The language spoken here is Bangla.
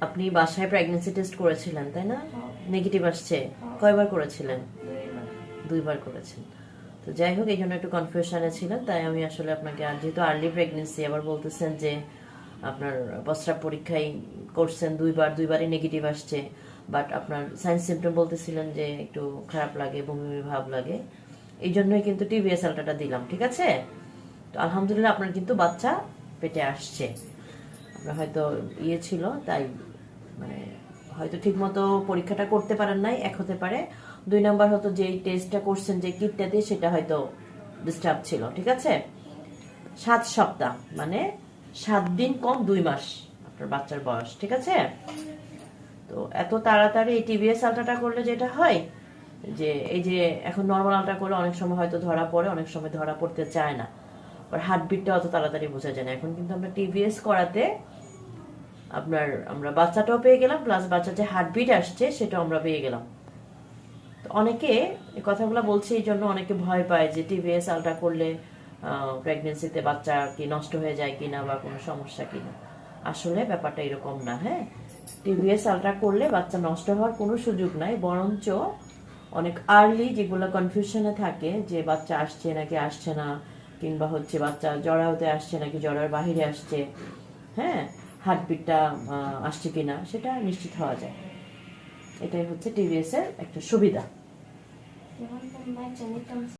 আপনি বাসায় প্রেগনেন্সি টেস্ট করেছিলেন তাই না? হ্যাঁ। নেগেটিভ আসছে। কয়বার করেছিলেন? দুইবার। করেছেন। তো যাই হোক এই জন্য একটু কনফিউশনে ছিলেন তাই আমি আসলে আপনাকে আর যেহেতু আর্লি প্রেগনেন্সি আবার বলতেছেন যে আপনার প্রস্রাব পরীক্ষায় করছেন দুইবার দুইবারই নেগেটিভ আসছে বাট আপনার সাইন্স সিমটম বলতেছিলেন যে একটু খারাপ লাগে বমি বমি ভাব লাগে এই জন্যই কিন্তু টিভিএস আলটাটা দিলাম ঠিক আছে? তো আলহামদুলিল্লাহ আপনার কিন্তু বাচ্চা পেটে আসছে। হয়তো ইয়ে ছিল, তাই মানে হয়তো ঠিকমতো পরীক্ষাটা করতে পারেন নাই, এক হতে পারে। দুই নাম্বার হয়তো যেই টেস্টটা করছেন যে কিটটা দিয়ে সেটা হয়তো ডিস্টার্ব ছিল, ঠিক আছে? সাত সপ্তাহ মানে সাত দিন কম দুই মাস আপনার বাচ্চার বয়স, ঠিক আছে? তো এত তাড়াতাড়ি এই টিভিএস আলট্রাটা করলে যেটা হয়, যে এই যে এখন নর্মাল আলট্রা করলে অনেক সময় হয়তো ধরা পড়ে, অনেক সময় ধরা পড়তে চায় না। আর হার্টবিটটা অত তাড়াতাড়ি বোঝা যায় না। এখন কিন্তু আমরা টিভিএস করাতে আপনার আমরা বাচ্চাটাও পেয়ে গেলাম প্লাস বাচ্চার যে হার্টবিট আসছে, সেটাও আমরা পেয়ে গেলাম। তো অনেকে এই কথাগুলো বলছে, এই জন্য অনেকে ভয় পায় যে টিভিএস আলট্রা করলে প্রেগনেন্সিতে বাচ্চা কি নষ্ট হয়ে যায় বা কোনো সমস্যা কিনা। আসলে ব্যাপারটা এরকম না হ্যাঁ? টিভিএস আলট্রা করলে বাচ্চা নষ্ট হওয়ার কোনো সুযোগ নাই, বরঞ্চ অনেক আর্লি যেগুলো কনফিউশনে থাকে যে বাচ্চা আসছে নাকি আসছে না কিংবা হচ্ছে বাচ্চা জড়াওতে আসছে নাকি জড়ার বাহিরে আসছে হ্যাঁ? হার্টবিটটা আসছে কিনা, সেটা নিশ্চিত হওয়া যায়। এটাই হচ্ছে টিভিএস এর একটা সুবিধা।